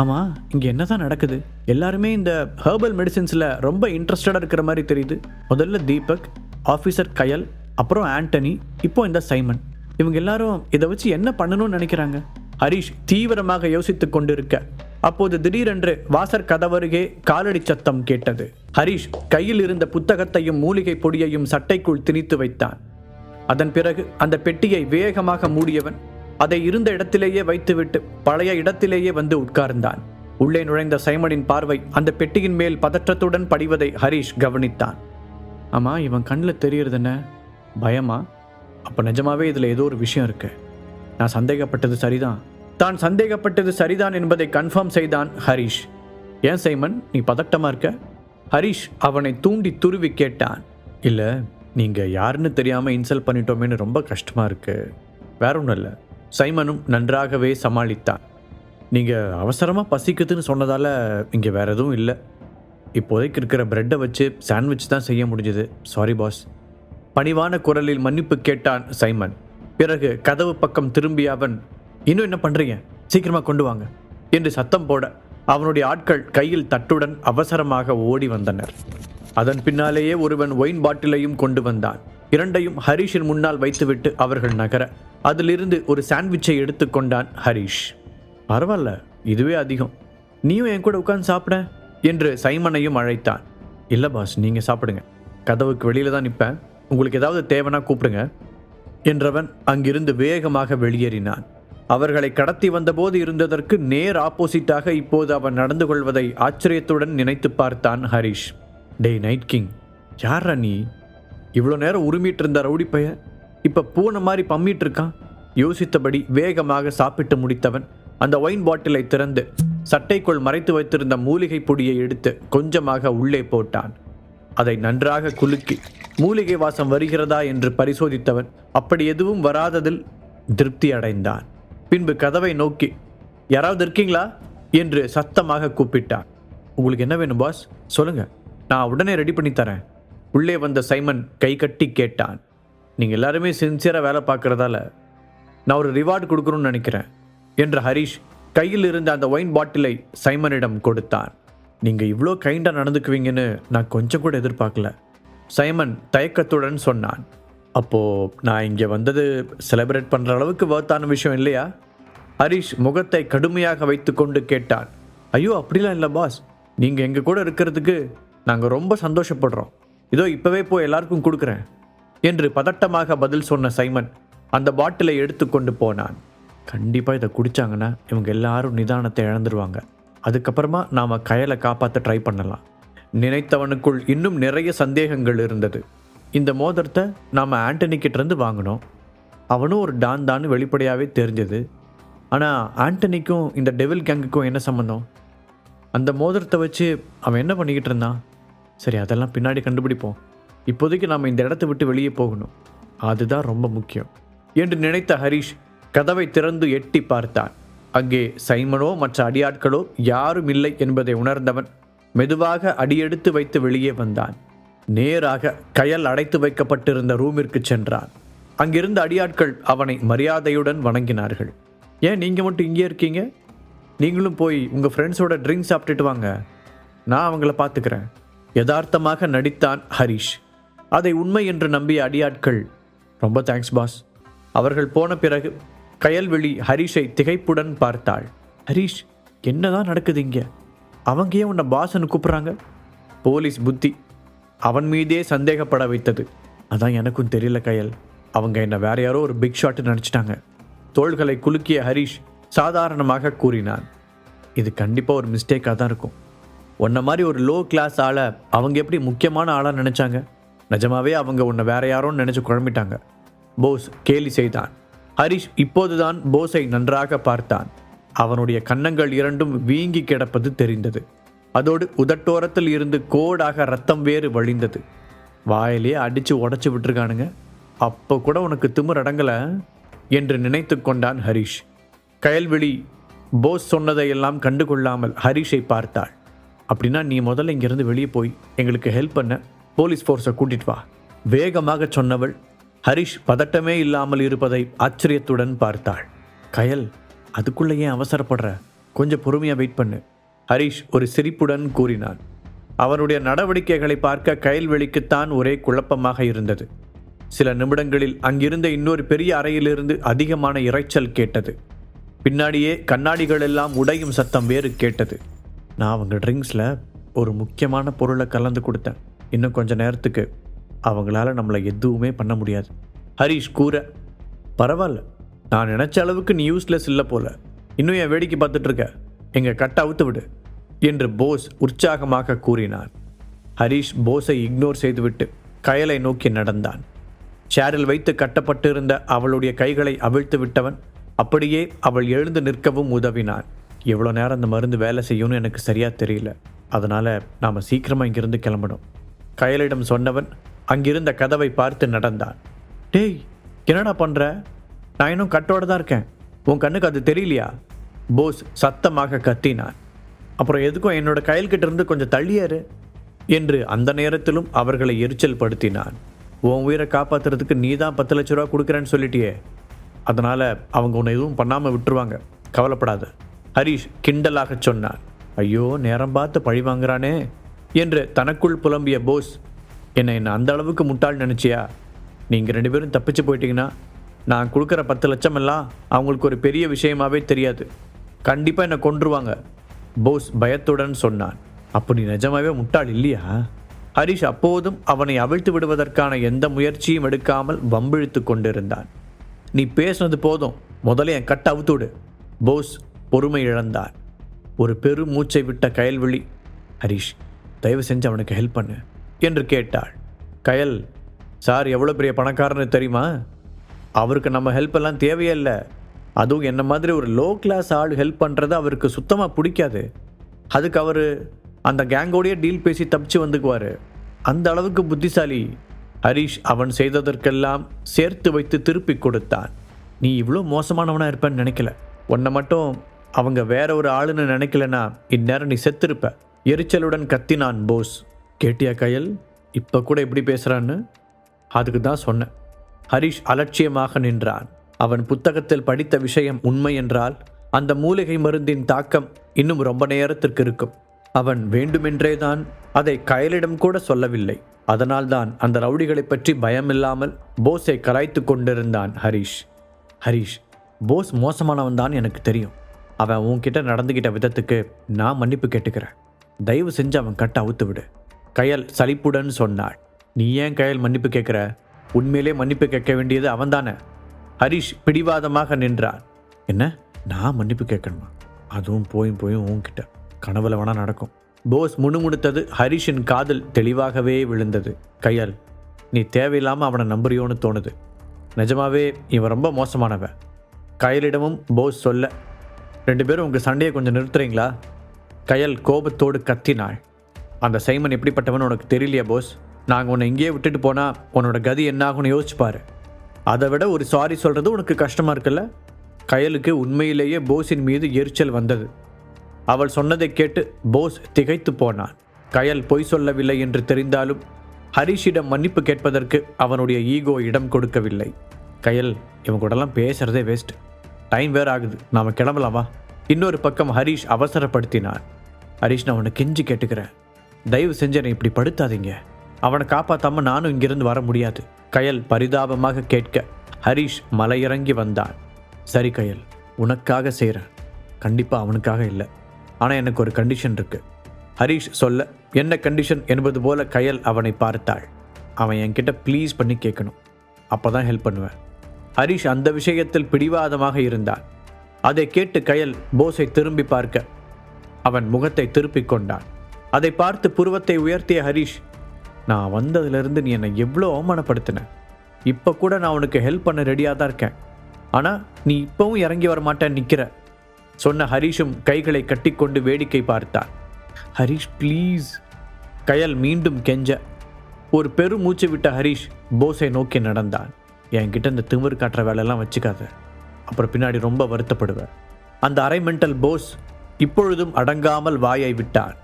ஆமாம் இங்கே என்ன தான் நடக்குது? எல்லாருமே இந்த ஹெர்பல் மெடிசின்ஸில் ரொம்ப இன்ட்ரெஸ்டடாக இருக்கிற மாதிரி தெரியுது. முதல்ல தீபக் ஆஃபீஸர் கயல் அப்புறம் ஆண்டனி இப்போ இந்த சைமன். இவங்க எல்லாரும் இதை வச்சு என்ன பண்ணணும்னு நினைக்கிறாங்க? ஹரிஷ் தீவிரமாக யோசித்து கொண்டிருக்க. அப்போது திடீரென்று வாசர் கதவருகே காலடி சத்தம் கேட்டது. ஹரிஷ் கையில் இருந்த புத்தகத்தையும் மூலிகை பொடியையும் சட்டைக்குள் திணித்து வைத்தான். அதன் பிறகு அந்த பெட்டியை வேகமாக மூடியவன் அதை இருந்த இடத்திலேயே வைத்துவிட்டு பழைய இடத்திலேயே வந்து உட்கார்ந்தான். உள்ளே நுழைந்த சைமனின் பார்வை அந்த பெட்டியின் மேல் பதற்றத்துடன் படிவதை ஹரிஷ் கவனித்தான். ஆமா இவன் கண்ணில் தெரியறது என்ன? பயமா? அப்போ நிஜமாவே இதில் ஏதோ ஒரு விஷயம் இருக்கு. நான் சந்தேகப்பட்டது சரிதான். தான் சந்தேகப்பட்டது சரிதான் என்பதை கன்ஃபார்ம் செய்தான் ஹரிஷ். ஏன் சைமன் நீ பதட்டமா இருக்க? ஹரிஷ் அவனை தூண்டி துருவி கேட்டான். இல்லை நீங்கள் யாருன்னு தெரியாமல் இன்சல்ட் பண்ணிட்டோமேன்னு ரொம்ப கஷ்டமாக இருக்குது வேற ஒன்றும் இல்லை. சைமனும் நன்றாகவே சமாளித்தான். நீங்கள் அவசரமாக பசிக்குதுன்னு சொன்னதால் இங்கே வேற எதுவும் இல்லை. இப்போதைக்கு இருக்கிற பிரெட்டை வச்சு சாண்ட்விச் தான் செய்ய முடிஞ்சது. சாரி பாஸ் பணிவான குரலில் மன்னிப்பு கேட்டான் சைமன். பிறகு கதவு பக்கம் திரும்பிய அவன் இன்னும் என்ன பண்ணுறீங்க சீக்கிரமாக கொண்டு வாங்க. என்று சத்தம் போட அவனுடைய ஆட்கள் கையில் தட்டுடன் அவசரமாக ஓடி வந்தனர். அதன் பின்னாலேயே ஒருவன் ஒயின் பாட்டிலையும் கொண்டு வந்தான். இரண்டையும் ஹரிஷின் முன்னால் வைத்துவிட்டு அவர்கள் நகர அதிலிருந்து ஒரு சாண்ட்விட்சை எடுத்துக்கொண்டான் ஹரிஷ். பரவாயில்ல இதுவே அதிகம். நீயும் என் கூட உட்காந்து சாப்பிட என்று சைமனையும் அழைத்தான். இல்லை பாஸ் நீங்கள் சாப்பிடுங்க. கதவுக்கு வெளியில் தான் நிற்பேன் உங்களுக்கு ஏதாவது தேவைன்னா கூப்பிடுங்க என்றவன் அங்கிருந்து வேகமாக வெளியேறினான். அவர்களை கடத்தி வந்தபோது இருந்ததற்கு நேர் ஆப்போசிட்டாக இப்போது அவன் நடந்து கொள்வதை ஆச்சரியத்துடன் நினைத்து பார்த்தான் ஹரிஷ். டே நைட் கிங் யாரா நீ? இவ்வளோ நேரம் உருமிட்டு இருந்த ரவுடி பைய இப்போ பூனை மாதிரி பம்மிட்டு இருக்கான். யோசித்தபடி வேகமாக சாப்பிட்டு முடித்தவன் அந்த ஒயின் பாட்டிலை திறந்து சட்டைக்குள் மறைத்து வைத்திருந்த மூலிகை பொடியை எடுத்து கொஞ்சமாக உள்ளே போட்டான். அதை நன்றாக குலுக்கி மூலிகை வாசம் வருகிறதா என்று பரிசோதித்தவன் அப்படி எதுவும் வராததில் திருப்தி அடைந்தான். பின்பு கதவை நோக்கி யாராவது இருக்கீங்களா? என்று சத்தமாக கூப்பிட்டான். உங்களுக்கு என்ன வேணும் பாஸ் சொல்லுங்க. நான் உடனே ரெடி பண்ணி தரேன். உள்ளே வந்த சைமன் கை கட்டி கேட்டான். நீங்கள் எல்லாருமே சின்சியராக வேலை பார்க்குறதால நான் ஒரு ரிவார்டு கொடுக்கணும்னு நினைக்கிறேன் என்று ஹரிஷ் கையில் இருந்த அந்த ஒயின் பாட்டிலை சைமனிடம் கொடுத்தான். நீங்கள் இவ்வளோ கைண்டாக நடந்துக்குவீங்கன்னு நான் கொஞ்சம் கூட எதிர்பார்க்கல. சைமன் தயக்கத்துடன் சொன்னான். அப்போது நான் இங்கே வந்தது செலிப்ரேட் பண்ணுற அளவுக்கு வர்த்தான விஷயம் இல்லையா? ஹரிஷ் முகத்தை கடுமையாக வைத்துக்கொண்டு கேட்டான். ஐயோ அப்படிலாம் இல்லை பாஸ் நீங்கள் எங்கள் கூட இருக்கிறதுக்கு நாங்கள் ரொம்ப சந்தோஷப்படுறோம். இதோ இப்போவே போய் எல்லாருக்கும் கொடுக்குறேன். என்று பதட்டமாக பதில் சொன்ன சைமன் அந்த பாட்டிலை எடுத்துக்கொண்டு போனான். கண்டிப்பாக இதை குடித்தாங்கன்னா இவங்க எல்லாரும் நிதானத்தை இழந்துருவாங்க. அதுக்கப்புறமா நாம் கயலை காப்பாற்ற ட்ரை பண்ணலாம். நினைத்தவனுக்குள் இன்னும் நிறைய சந்தேகங்கள் இருந்தது. இந்த மோதிரத்தை நாம் ஆண்டனிக்கிட்டேருந்து வாங்கினோம். அவனும் ஒரு டான் தான் வெளிப்படையாகவே தெரிஞ்சது. ஆனால் ஆண்டனிக்கும் இந்த டெவில் கேங்குக்கும் என்ன சம்மந்தம் அந்த மோதிரத்தை வச்சு அவன் என்ன பண்ணிக்கிட்டு இருந்தான்? சரி அதெல்லாம் பின்னாடி கண்டுபிடிப்போம். இப்போதைக்கு நாம் இந்த இடத்தை விட்டு வெளியே போகணும். அதுதான் ரொம்ப முக்கியம். என்று நினைத்த ஹரிஷ் கதவை திறந்து எட்டி பார்த்தான். அங்கே சைமனோ மற்ற அடியாட்களோ யாரும் இல்லை என்பதை உணர்ந்தவன் மெதுவாக அடியெடுத்து வைத்து வெளியே வந்தான். நேராக கயல் அடைத்து வைக்கப்பட்டிருந்த ரூமிற்கு சென்றான். அங்கிருந்த அடியாட்கள் அவனை மரியாதையுடன் வணங்கினார்கள். ஏன் நீங்கள் மட்டும் இங்கே இருக்கீங்க? நீங்களும் போய் உங்கள் ஃப்ரெண்ட்ஸோட ட்ரிங்க் சாப்பிட்டுட்டு வாங்க. நான் அவங்கள பார்த்துக்கிறேன். யதார்த்தமாக நடித்தான் ஹரிஷ். அதை உண்மை என்று நம்பிய அடியாட்கள். ரொம்ப தேங்க்ஸ் பாஸ் அவர்கள் போன பிறகு கயல்வெளி ஹரிஷை திகைப்புடன் பார்த்தாள். ஹரிஷ் என்னதான் நடக்குது இங்கே? அவங்க ஏன் உன்னை பாஸ்ன்னு கூப்பிட்றாங்க? போலீஸ் புத்தி அவன் மீதே சந்தேகப்பட வைத்தது. அதான் எனக்கும் தெரியல கயல். அவங்க என்னை வேற யாரோ ஒரு பிக் ஷாட்டு நினச்சிட்டாங்க. தோள்களை குலுக்கிய ஹரிஷ் சாதாரணமாக கூறினான். இது கண்டிப்பாக ஒரு மிஸ்டேக்காக தான் இருக்கும். உன்ன மாதிரி ஒரு லோ கிளாஸ் ஆளை அவங்க எப்படி முக்கியமான ஆளாக நினச்சாங்க? நிஜமாவே அவங்க உன்னை வேற யாரோன்னு நினச்சி குழம்பிட்டாங்க. போஸ் கேலி செய்தான். ஹரிஷ் இப்போதுதான் போஸை நன்றாக பார்த்தான். அவனுடைய கன்னங்கள் இரண்டும் வீங்கி கிடப்பது தெரிந்தது. அதோடு உதட்டோரத்தில் இருந்து கோடாக ரத்தம் வேறு வழிந்தது. வாயிலே அடித்து உடச்சி விட்டுருக்கானுங்க. அப்போ கூட உனக்கு திமிர் அடங்கலை? என்று நினைத்து கொண்டான் ஹரிஷ். கயல்விழி போஸ் சொன்னதையெல்லாம் கண்டுகொள்ளாமல் ஹரிஷை பார்த்தாள். அப்படின்னா நீ முதல்ல இங்கிருந்து வெளியே போய் எங்களுக்கு ஹெல்ப் பண்ண. போலீஸ் ஃபோர்ஸை கூட்டிட்டு வா. வேகமாக சொன்னவள் ஹரிஷ் பதட்டமே இல்லாமல் இருப்பதை ஆச்சரியத்துடன் பார்த்தாள். கயல் அதுக்குள்ளே ஏன் அவசரப்படுற. கொஞ்சம் பொறுமையாக வெயிட் பண்ணு. ஹரிஷ் ஒரு சிரிப்புடன் கூறினான். அவனுடைய நடவடிக்கைகளை பார்க்க கயல்வெளிக்குத்தான் ஒரே குழப்பமாக இருந்தது. சில நிமிடங்களில் அங்கிருந்த இன்னொரு பெரிய அறையிலிருந்து அதிகமான இரைச்சல் கேட்டது. பின்னாடியே கண்ணாடிகள் எல்லாம் உடையும் சத்தம் வேறு கேட்டது. நான் அவங்க ட்ரிங்க்ஸில் ஒரு முக்கியமான பொருளை கலந்து கொடுத்தேன். இன்னும் கொஞ்ச நேரத்துக்கு அவங்களால நம்மளை எதுவுமே பண்ண முடியாது. ஹரிஷ் கூற பரவாயில்ல நான் நினச்ச அளவுக்கு நீ யூஸ்லெஸ் இல்லை போல. இன்னும் என் வேடிக்கை பார்த்துட்ருக்க எங்கள் கட்டை அவுத்து விடு என்று போஸ் உற்சாகமாக கூறினார். ஹரிஷ் போஸை இக்னோர் செய்துவிட்டு கயலை நோக்கி நடந்தான். சேரில் வைத்து கட்டப்பட்டிருந்த அவளுடைய கைகளை அவிழ்த்து விட்டவன் அப்படியே அவள் எழுந்து நிற்கவும் உதவினான். எவ்வளோ நேரம் அந்த மருந்து வேலை செய்யும்னு எனக்கு சரியாக தெரியல. அதனால் நாம் சீக்கிரமாக இங்கிருந்து கிளம்பணும். கயலிடம் சொன்னவன் அங்கிருந்த கதவை பார்த்து நடந்தான். டேய் என்னடா பண்ணுற நான் இன்னும் கட்டோட தான் இருக்கேன். உன் கண்ணுக்கு அது தெரியலையா? போஸ் சத்தமாக கத்தினான். அப்புறம் எதுக்கும் என்னோட கையல்கிட்ட இருந்து கொஞ்சம் தள்ளியாரு என்று அந்த நேரத்திலும் அவர்களை எரிச்சல் படுத்தினான் உன் உயிரை காப்பாற்றுறதுக்கு நீ தான் பத்து லட்ச ரூபா கொடுக்குறேன்னு சொல்லிட்டியே. அதனால் அவங்க உன்னை எதுவும் பண்ணாமல் விட்டுருவாங்க. கவலைப்படாத ஹரிஷ் கிண்டலாக சொன்னான். ஐயோ நேரம் பார்த்து பழி வாங்குறானே. என்று தனக்குள் புலம்பிய போஸ் என்னை என்ன அந்த அளவுக்கு முட்டாள் நினச்சியா? நீங்கள் ரெண்டு பேரும் தப்பிச்சு போயிட்டீங்கன்னா நான் கொடுக்குற பத்து லட்சம் எல்லாம் அவங்களுக்கு ஒரு பெரிய விஷயமாவே தெரியாது. கண்டிப்பாக என்னை கொன்றுவாங்க போஸ் பயத்துடன் சொன்னான். அப்போ நீ நிஜமாவே முட்டாள் இல்லையா? ஹரிஷ் அப்போதும் அவனை அவிழ்த்து விடுவதற்கான எந்த முயற்சியும் எடுக்காமல் வம்பிழுத்து கொண்டிருந்தான். நீ பேசுனது போதும். முதல்ல என் கட்டை அவுத்து விடு. போஸ் பொறுமை இழந்தார். ஒரு பெரு மூச்சை விட்ட கயல்விழி ஹரிஷ் தயவு செஞ்சு அவனுக்கு ஹெல்ப் பண்ணு என்று கேட்டாள். கயல் சார் எவ்வளோ பெரிய பணக்காரன்னு தெரியுமா? அவருக்கு நம்ம ஹெல்ப் எல்லாம் தேவையே இல்லை. அதுவும் என்ன மாதிரி ஒரு லோ கிளாஸ் ஆள் ஹெல்ப் பண்ணுறது அவருக்கு சுத்தமாக பிடிக்காது. அதுக்கு அவர் அந்த கேங்கோடையே டீல் பேசி தப்பிச்சு வந்துக்குவார். அந்த அளவுக்கு புத்திசாலி ஹரிஷ் அவன் செய்ததற்கெல்லாம் சேர்த்து வைத்து திருப்பி கொடுத்தான். நீ இவ்வளோ மோசமானவனாக இருப்பேன்னு நினைக்கல. உன்னை மட்டும் அவங்க வேற ஒரு ஆளுன்னு நினைக்கலனா இந்நேரம் நீ செத்திருப்ப. எரிச்சலுடன் கத்தினான் போஸ். கேட்டியா கயல் இப்போ கூட எப்படி பேசுகிறான்னு அதுக்கு தான் சொன்னேன். ஹரிஷ் அலட்சியமாக நின்றான். அவன் புத்தகத்தில் படித்த விஷயம் உண்மை என்றால் அந்த மூலிகை மருந்தின் தாக்கம் இன்னும் ரொம்ப நேரத்திற்கு இருக்கும். அவன் வேண்டுமென்றே தான் அதை கயலிடம் கூட சொல்லவில்லை. அதனால்தான் அந்த ரவுடிகளை பற்றி பயமில்லாமல் போஸை கலாய்த்து கொண்டிருந்தான் ஹரிஷ். ஹரிஷ் போஸ் மோசமானவன் தான் எனக்கு தெரியும். அவன் உன்கிட்ட நடந்துகிட்ட விதத்துக்கு நான் மன்னிப்பு கேட்டுக்கிறேன். தயவு செஞ்சு அவன் கட்ட அவுத்து விடு. கயல் சலிப்புடன் சொன்னாள். நீ ஏன் கயல் மன்னிப்பு கேட்குற? உண்மையிலே மன்னிப்பு கேட்க வேண்டியது அவன்தானே? ஹரிஷ் பிடிவாதமாக நின்றான். என்ன? நான் மன்னிப்பு கேட்கணுமா? அதுவும் போயும் போயும் உன்கிட்ட. கனவுல வேணா நடக்கும். போஸ் முணுமுணுத்தது ஹரிஷின் காதல் தெளிவாகவே விழுந்தது. கையால் நீ தேவையில்லாமல் அவனை நம்புறியோன்னு தோணுது. நிஜமாவே இவன் ரொம்ப மோசமானவன். கயலிடமும் போஸ் சொல்ல ரெண்டு பேரும் உங்கள் சண்டையை கொஞ்சம் நிறுத்துறீங்களா? கயல் கோபத்தோடு கத்தினாள். அந்த சைமன் எப்படிப்பட்டவன் உனக்கு தெரியலையா போஸ்? நாங்கள் உன்னை இங்கேயே விட்டுட்டு போனால் உன்னோட கதி என்னாகும்னு யோசிச்சு பாரு. அதை விட ஒரு சாரி சொல்கிறது உனக்கு கஷ்டமாக இருக்குல்ல? கயலுக்கு உண்மையிலேயே போஸின் மீது எரிச்சல் வந்தது. அவள் சொன்னதை கேட்டு போஸ் திகைத்து போனான். கயல் பொய் சொல்லவில்லை என்று தெரிந்தாலும் ஹரிஷிடம் மன்னிப்பு கேட்பதற்கு அவனுடைய ஈகோ இடம் கொடுக்கவில்லை. கயல் இவன் கூடலாம் பேசுகிறதே வேஸ்ட் டைம் வேற ஆகுது. நாம கிளம்பலாமா? இன்னொரு பக்கம் ஹரிஷ் அவசரப்படுத்தினான் ஹரிஷ் நான் உன்னை கெஞ்சி கேட்டுக்கிறேன். தயவு செஞ்சு என்னை இப்படி படுத்தாதீங்க. அவனை காப்பாத்தாம நானும் இங்கிருந்து வர முடியாது. கயல் பரிதாபமாக கேட்க ஹரிஷ் மலையிறங்கி வந்தான். சரி கயல் உனக்காக செய்கிறேன் கண்டிப்பாக அவனுக்காக இல்லை. ஆனால் எனக்கு ஒரு கண்டிஷன் இருக்கு. ஹரிஷ் சொல்ல என்ன கண்டிஷன் என்பது போல கயல் அவனை பார்த்தாள். அவன் என்கிட்ட ப்ளீஸ் பண்ணி கேட்கணும். அப்போ தான் ஹெல்ப் பண்ணுவேன். ஹரிஷ் அந்த விஷயத்தில் பிடிவாதமாக இருந்தான். அதை கேட்டு கயல் போஸை திரும்பி பார்க்க அவன் முகத்தை திருப்பிக் கொண்டான். அதை பார்த்து புருவத்தை உயர்த்திய ஹரிஷ் நான் வந்ததுலேருந்து நீ என்னை எவ்வளோ அவமானப்படுத்தின. இப்போ கூட நான் உனக்கு ஹெல்ப் பண்ண ரெடியாக தான் இருக்கேன். ஆனால் நீ இப்போவும் இறங்கி வர மாட்டேன் நிற்கிற சொன்ன ஹரிஷும் கைகளை கட்டிக்கொண்டு வேடிக்கை பார்த்தான் ஹரிஷ் ப்ளீஸ் கயல் மீண்டும் கெஞ்ச. ஒரு பெரு மூச்சு விட்ட ஹரிஷ் போஸை நோக்கி நடந்தான். என்கிட்ட இந்த திமிர் காட்டுற வேலையெல்லாம் வச்சுக்காத. அப்புறம் பின்னாடி ரொம்ப வருத்தப்படுவேன். அந்த அரை மென்டல் போஸ் இப்பொழுதும் அடங்காமல் வாயை விட்டான்.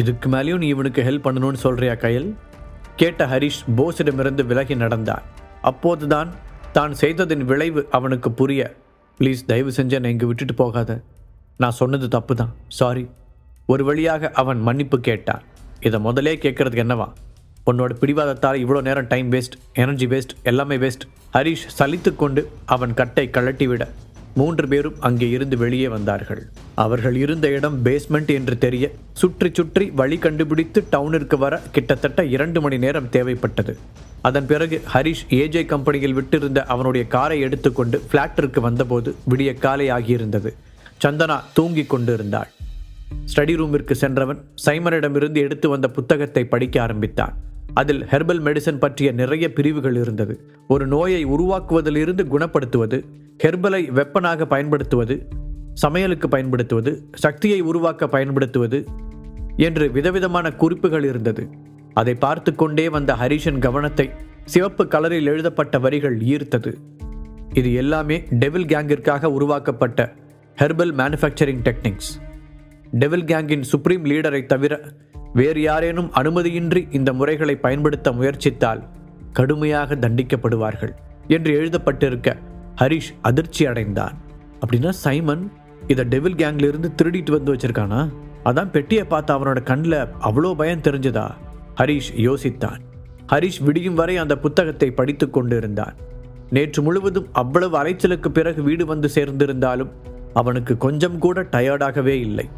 இதுக்கு மேலேயும் நீ இவனுக்கு ஹெல்ப் பண்ணணும்னு சொல்றியா கயல்? கேட்ட ஹரிஷ் போஸிடமிருந்து விலகி நடந்தான். அப்போதுதான் தான் செய்ததின் விளைவு அவனுக்கு புரிய ப்ளீஸ் தயவு செஞ்சு என்னை இங்கே விட்டுட்டு போகாத. நான் சொன்னது தப்பு தான் சாரி ஒரு வழியாக அவன் மன்னிப்பு கேட்டான். இதை முதலே கேட்குறதுக்கு என்னவா? உன்னோட பிடிவாதத்தால் இவ்வளோ நேரம் டைம் வேஸ்ட் எனர்ஜி வேஸ்ட் எல்லாமே வேஸ்ட் ஹரிஷ் சலித்து கொண்டு அவன் கட்டை கழட்டிவிட மூன்று பேரும் அங்கே இருந்து வெளியே வந்தார்கள். அவர்கள் இருந்த இடம் பேஸ்மெண்ட் என்று தெரிய சுற்றி சுற்றி வழி கண்டுபிடித்து டவுனிற்கு வர கிட்டத்தட்ட இரண்டு மணி நேரம் தேவைப்பட்டது. அதன் பிறகு ஹரிஷ் ஏஜே கம்பெனியில் விட்டிருந்த அவனுடைய காரை எடுத்துக்கொண்டு ஃப்ளாட்டிற்கு வந்தபோது விடிய காலை ஆகியிருந்தது. சந்தனா தூங்கிக் கொண்டிருந்தாள். ஸ்டடி ரூமிற்கு சென்றவன் சைமனிடமிருந்து எடுத்து வந்த புத்தகத்தை படிக்க ஆரம்பித்தான். அதில் ஹெர்பல் மெடிசன் பற்றிய நிறைய பிரிவுகள் இருந்தது. ஒரு நோயை உருவாக்குவதிலிருந்து குணப்படுத்துவது ஹெர்பலை வெப்பனாக பயன்படுத்துவது சமையலுக்கு பயன்படுத்துவது சக்தியை உருவாக்க பயன்படுத்துவது என்று விதவிதமான குறிப்புகள் இருந்தது. அதை பார்த்து கொண்டே வந்த ஹரிஷன் கவனத்தை சிவப்பு கலரில் எழுதப்பட்ட வரிகள் ஈர்த்தது. இது எல்லாமே டெவில் கேங்கிற்காக உருவாக்கப்பட்ட ஹெர்பல் மேனுஃபேக்சரிங் டெக்னிக்ஸ். டெவில் கேங்கின் சுப்ரீம் லீடரை தவிர வேறு யாரேனும் அனுமதியின்றி இந்த முறைகளை பயன்படுத்த முயற்சித்தால் கடுமையாக தண்டிக்கப்படுவார்கள் என்று எழுதப்பட்டிருக்க ஹரிஷ் அதிர்ச்சி அடைந்தான். அப்படின்னா சைமன் இதை டெவில் கேங்லேருந்து திருடிட்டு வந்து வச்சிருக்கானா? அதான் பெட்டியை பார்த்து அவனோட கண்ணில் அவ்வளோ பயம் தெரிஞ்சதா? ஹரிஷ் யோசித்தான். ஹரிஷ் விடியும் வரை அந்த புத்தகத்தை படித்துக் கொண்டிருந்தான். நேற்று முழுவதும் அவ்வளவு அலைச்சலுக்கு பிறகு வீடு வந்து சேர்ந்திருந்தாலும் அவனுக்கு கொஞ்சம் கூட டயர்டாகவே இல்லை.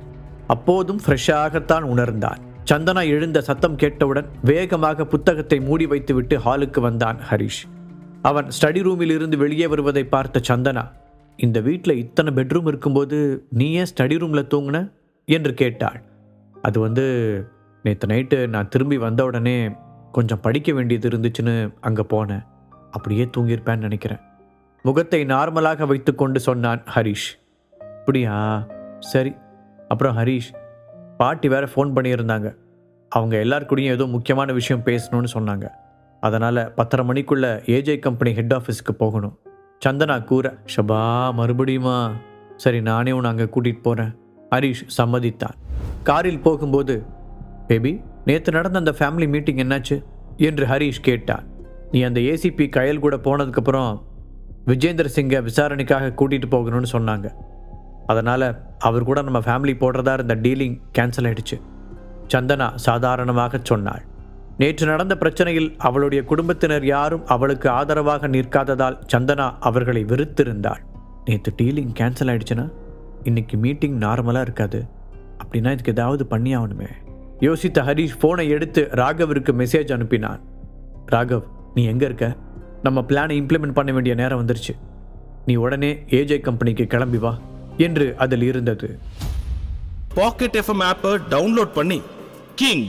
அப்போதும் ஃப்ரெஷ்ஷாகத்தான் உணர்ந்தான். சந்தனா எழுந்த சத்தம் கேட்டவுடன் வேகமாக புத்தகத்தை மூடி வைத்துவிட்டு ஹாலுக்கு வந்தான் ஹரிஷ். அவன் ஸ்டடி ரூமில் இருந்து வெளியே வருவதை பார்த்த சந்தனா இந்த வீட்டில் இத்தனை பெட்ரூம் இருக்கும்போது நீ ஏன் ஸ்டடி ரூமில் தூங்கின? என்று கேட்டாள். அது வந்து நேற்று நைட்டு நான் திரும்பி வந்த உடனே கொஞ்சம் படிக்க வேண்டியது இருந்துச்சுன்னு அங்கே போனேன். அப்படியே தூங்கியிருப்பேன்னு நினைக்கிறேன். முகத்தை நார்மலாக வைத்துக்கொண்டு சொன்னான் ஹரிஷ். அப்படியா? சரி. அப்புறம் ஹரிஷ் பாட்டி வேற ஃபோன் பண்ணியிருந்தாங்க. அவங்க எல்லார் கூடயும் ஏதோ முக்கியமான விஷயம் பேசணும்னு சொன்னாங்க. அதனால் பத்தரை மணிக்குள்ளே ஏஜே கம்பெனி ஹெட் ஆஃபீஸ்க்கு போகணும். சந்தனா கூற ஷபா மறுபடியுமா? சரி நானே உன் அங்கே கூட்டிகிட்டு போகிறேன் ஹரிஷ் சம்மதித்தான் காரில் போகும்போது பேபி நேற்று நடந்த அந்த ஃபேமிலி மீட்டிங் என்னாச்சு? என்று ஹரிஷ் கேட்டான் நீ அந்த ஏசிபி கயல் கூட போனதுக்கப்புறம் விஜேந்திர சிங்கை விசாரணைக்காக கூட்டிகிட்டு போகணும்னு சொன்னாங்க. அதனால் அவர் கூட நம்ம ஃபேமிலி போடுறதா இருந்த டீலிங் கேன்சல் ஆயிடுச்சு. சந்தனா சாதாரணமாக சொன்னாள். நேற்று நடந்த பிரச்சனையில் அவளுடைய குடும்பத்தினர் யாரும் அவளுக்கு ஆதரவாக நிற்காததால் சந்தனா அவர்களை வெறுத்திருந்தாள். நேற்று டீலிங் கேன்சல் ஆயிடுச்சுன்னா இன்னைக்கு மீட்டிங் நார்மலாக இருக்காது. அப்படின்னா இதுக்கு ஏதாவது பண்ணி ஆகணுமே. யோசித்த ஹரிஷ் ஃபோனை எடுத்து ராகவிற்கு மெசேஜ் அனுப்பினான். ராகவ் நீ எங்கே இருக்க? நம்ம பிளானை இம்ப்ளிமெண்ட் பண்ண வேண்டிய நேரம் வந்துருச்சு. நீ உடனே ஏஜே கம்பெனிக்கு கிளம்பி வா என்று அதில் இருந்தது. பாக்கெட் எஃப்எம் ஆப்பை டவுன்லோட் பண்ணி கிங்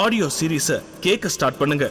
ஆடியோ சீரீஸை கேட்க ஸ்டார்ட் பண்ணுங்க.